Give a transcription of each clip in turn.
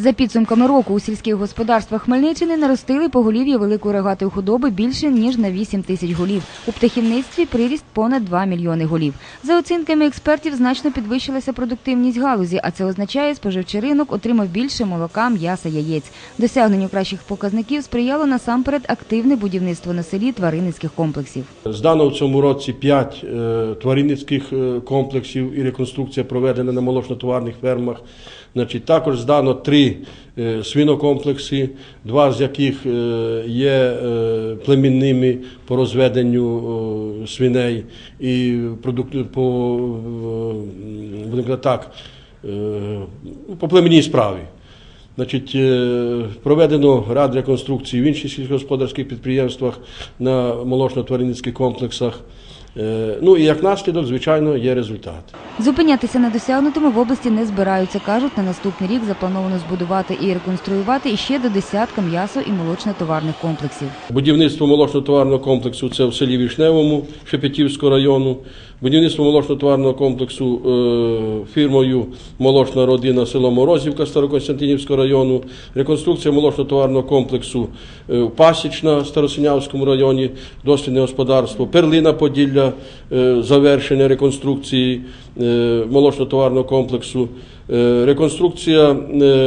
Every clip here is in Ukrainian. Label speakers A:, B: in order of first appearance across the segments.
A: За підсумками року у сільських господарствах Хмельниччини наростили поголів'я великої рогатої худоби більше ніж на 8 тисяч голів. У птахівництві приріст понад 2 мільйони голів. За оцінками експертів, значно підвищилася продуктивність галузі, а це означає, споживчий ринок отримав більше молока, м'яса, яєць. Досягненню кращих показників сприяло насамперед активне будівництво на селі тваринницьких комплексів.
B: Здано в цьому році 5 тваринницьких е, комплексів і реконструкція проведена на молочно-товарних фермах. Значить, також здано 3 свинокомплекси, два з яких е, є е, племінними по розведенню е, свиней і по, е, будемо так, е, по племінній справі. Значить, е, проведено ряд реконструкцій в інших сільськогосподарських підприємствах на молочно-тваринницьких комплексах. Е, Ну і як наслідок, звичайно, є результат.
A: Зупинятися на досягнутому в області не збираються. кажуть, на наступний рік заплановано збудувати і реконструювати іще до десятка м'ясо і молочно-товарних комплексів.
B: Будівництво молочно-товарного комплексу це в селі Вішневому Шепетівського району. Будівництво молочно-товарного комплексу е, фірмою Молочна родина село Морозівка Староконстантинівського району. Реконструкція молочно-товарного комплексу е, Пасічна Старосинявському районі, дослідне господарство, Перлина Поділля, е, завершення реконструкції молочно-товарного комплексу. Е, Реконструкція е,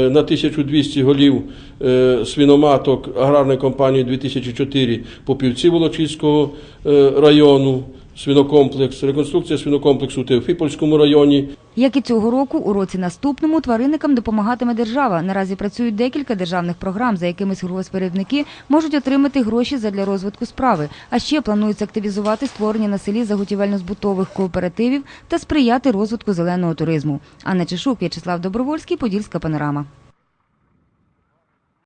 B: на 1200 голів е, свиноматок аграрної компанії 2004 Попівці Волочиського е, району. Свинокомплекс, реконструкція свинокомплексу у Теофіпольському районі.
A: Як і цього року, у році наступному тваринникам допомагатиме держава. Наразі працюють декілька державних програм, за якими сільгоспвиробники можуть отримати гроші задля розвитку справи. А ще планується активізувати створення на селі заготівельно-збутових кооперативів та сприяти розвитку зеленого туризму. Анна Чешук, В'ячеслав Добровольський, Подільська панорама.